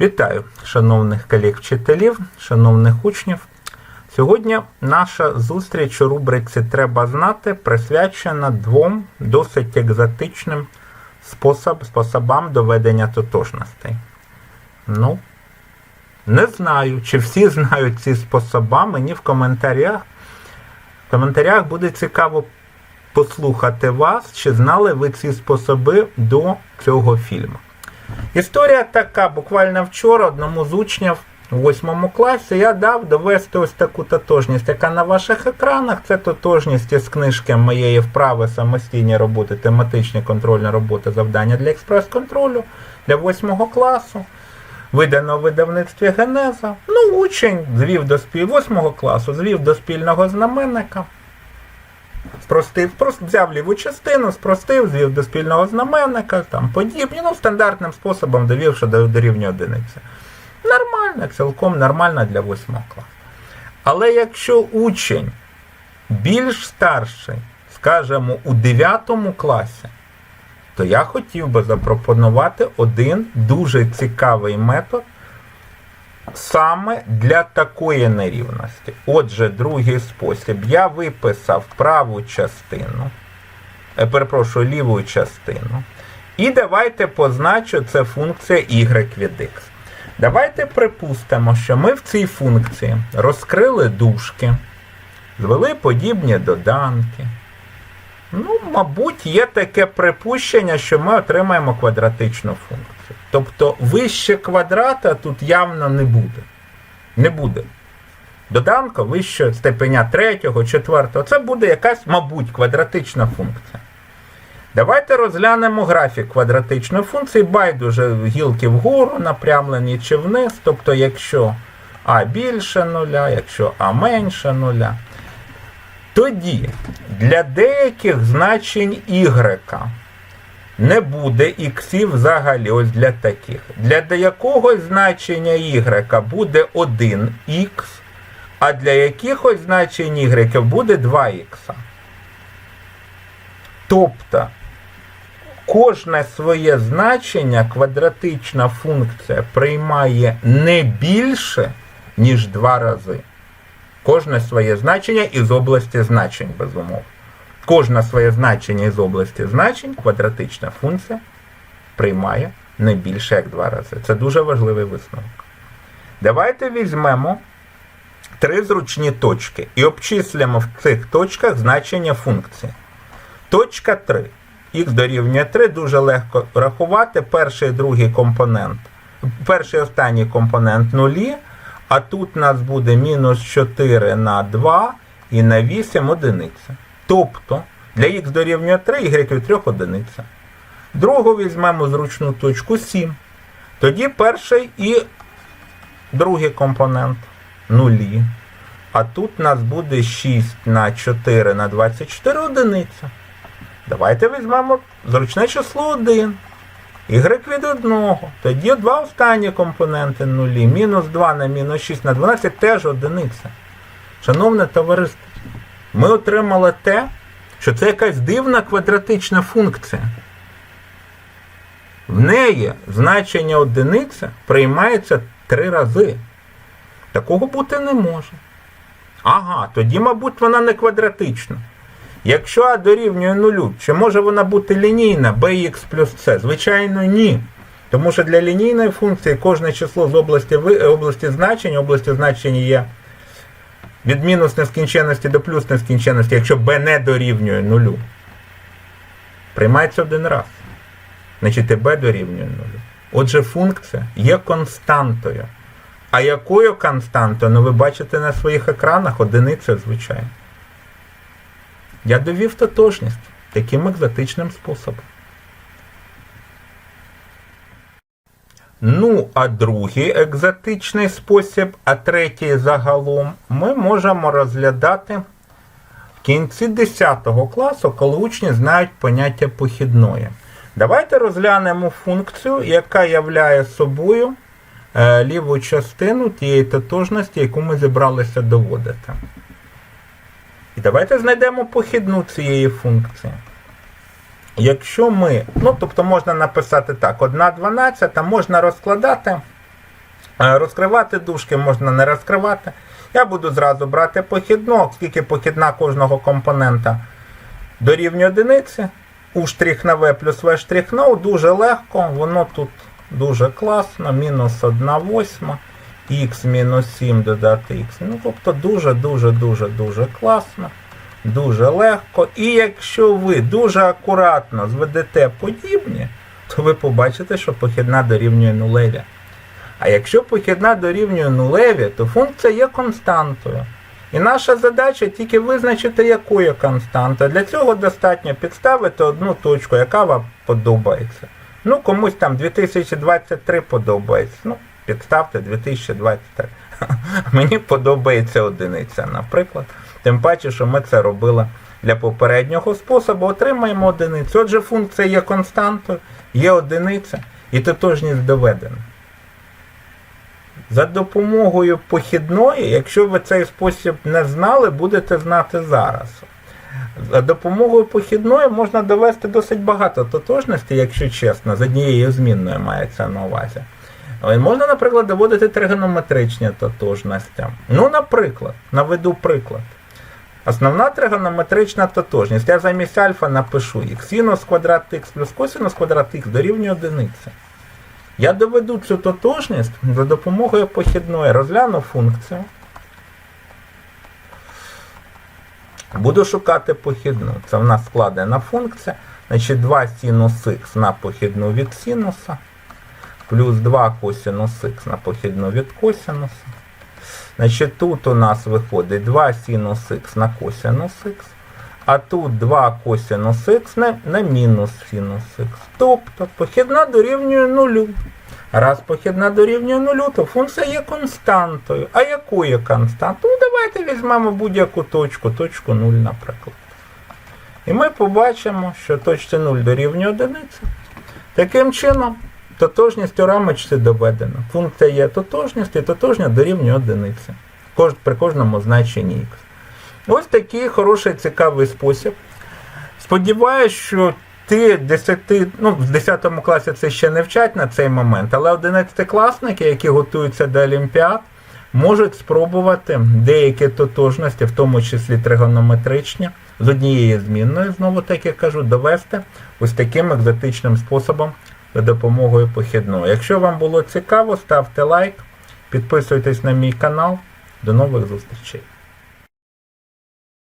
Вітаю, шановних колег-вчителів, шановних учнів. Сьогодні наша зустріч у рубриці Треба знати присвячена двом досить екзотичним способ, способам доведення тотожностей. Ну, не знаю, чи всі знають ці способа. Мені в коментарях. В коментарях буде цікаво послухати вас, чи знали ви ці способи до цього фільму. Історія така, буквально вчора одному з учнів у восьмому класі я дав довести ось таку тотожність, яка на ваших екранах. Це тотожність із книжки моєї вправи самостійні роботи, тематичні контрольні роботи, завдання для експрес-контролю для восьмого класу. Видано в видавництві Генеза. Ну, учень звів до спіль... восьмого класу, звів до спільного знаменника. Спростив, просто взяв ліву частину, спростив, звів до спільного знаменника, там подібні, ну, стандартним способом довів, що до- дорівнює одиниці. Нормально, цілком нормально для восьмого класу. Але якщо учень більш старший, скажімо, у 9 класі, то я хотів би запропонувати один дуже цікавий метод саме для такої нерівності. Отже, другий спосіб. Я виписав праву частину, е, перепрошую, ліву частину. І давайте позначу, це функція y від x. Давайте припустимо, що ми в цій функції розкрили дужки, звели подібні доданки. Ну, мабуть, є таке припущення, що ми отримаємо квадратичну функцію. Тобто вище квадрата тут явно не буде. Не буде. Доданка вище степеня третього, четвертого. Це буде якась, мабуть, квадратична функція. Давайте розглянемо графік квадратичної функції. Байдуже гілки вгору напрямлені чи вниз. Тобто, якщо а більше нуля, якщо а менше нуля. Тоді для деяких значень y не буде іксів взагалі, ось для таких. Для якогось значення y буде 1х, а для якихось значень y буде 2х. Тобто кожне своє значення квадратична функція приймає не більше, ніж два рази. Кожне своє значення із області значень, безумовно. Кожне своє значення із області значень квадратична функція приймає не більше як два рази. Це дуже важливий висновок. Давайте візьмемо три зручні точки і обчислимо в цих точках значення функції. Точка 3. Х дорівнює 3, дуже легко рахувати. Перший і другий компонент. Перший і останній компонент нулі. А тут у нас буде мінус 4 на 2 і на 8 одиниця. Тобто для х дорівнює 3, y від 3 одиниця. Другу візьмемо зручну точку 7. Тоді перший і другий компонент нулі. А тут нас буде 6 на 4 на 24 одиниця. Давайте візьмемо зручне число 1. Y від 1. Тоді два останні компоненти нулі. Мінус 2 на мінус 6 на 12 теж одиниця. Шановне товариство, ми отримали те, що це якась дивна квадратична функція. В неї значення одиниця приймається три рази. Такого бути не може. Ага, тоді, мабуть, вона не квадратична. Якщо А дорівнює нулю, чи може вона бути лінійна bx плюс c? Звичайно, ні. Тому що для лінійної функції кожне число з області, області значень, області значень є від мінус нескінченності до плюс нескінченності, якщо b не дорівнює нулю. Приймається один раз. Значить, і b дорівнює нулю. Отже, функція є константою. А якою константою? Ну ви бачите на своїх екранах одиниця, звичайно. Я довів тотожність таким екзотичним способом. Ну, а другий екзотичний спосіб, а третій загалом, ми можемо розглядати в кінці 10 класу, коли учні знають поняття похідної. Давайте розглянемо функцію, яка являє собою е, ліву частину тієї тотожності, яку ми зібралися доводити. І давайте знайдемо похідну цієї функції. Якщо ми, ну тобто можна написати так, 1 12 можна розкладати Е, Розкривати дужки можна не розкривати. Я буду зразу брати похідну, оскільки похідна кожного компонента дорівнює одиниці. У штрих на V плюс V штрих на U дуже легко, воно тут дуже класно, мінус 1 восьма, х мінус 7 додати х. Ну, тобто дуже-дуже-дуже-дуже класно, дуже легко. І якщо ви дуже акуратно зведете подібні, то ви побачите, що похідна дорівнює нулеві. А якщо похідна дорівнює нулеві, то функція є константою. І наша задача тільки визначити, якою константою. Для цього достатньо підставити одну точку, яка вам подобається. Ну, комусь там 2023 подобається. Ну, підставте 2023. Мені подобається одиниця, наприклад. Тим паче, що ми це робили для попереднього способу, отримаємо одиницю. Отже, функція є константою, є одиниця, і тотожність доведена. За допомогою похідної, якщо ви цей спосіб не знали, будете знати зараз. За допомогою похідної можна довести досить багато тотожностей, якщо чесно, з однією змінною мається на увазі. Можна, наприклад, доводити тригонометричні тотожності. Ну, наприклад, наведу приклад. Основна тригонометрична тотожність. Я замість альфа напишу х. Синус квадрат х плюс косинус квадрат х дорівнює одиниці. Я доведу цю тотожність за допомогою похідної, розгляну функцію. Буду шукати похідну. Це в нас складена функція. Значить 2 синус х на похідну від синуса, плюс 2 косинус х на похідну від косинуса. Значить, тут у нас виходить 2 синус х на косинус х, а тут 2 косинус х на, на мінус синус х. Тобто похідна дорівнює нулю. Раз похідна дорівнює нулю, то функція є константою. А якою константою? Ну, давайте візьмемо будь-яку точку, точку 0, наприклад. І ми побачимо, що точці 0 дорівнює одиниці. Таким чином, тотожність у рамочці доведена. Функція є тотожність, і тотожність дорівнює одиниці. При кожному значенні х. Ось такий хороший цікавий спосіб. Сподіваюсь, що ти 10, ну, в 10 класі це ще не вчать на цей момент, але 11-класники, які готуються до Олімпіад, можуть спробувати деякі тотожності, в тому числі тригонометричні, з однією змінною, знову таки кажу, довести ось таким екзотичним способом допомогою похідного. Якщо вам було цікаво, ставте лайк, підписуйтесь на мій канал. До нових зустрічей!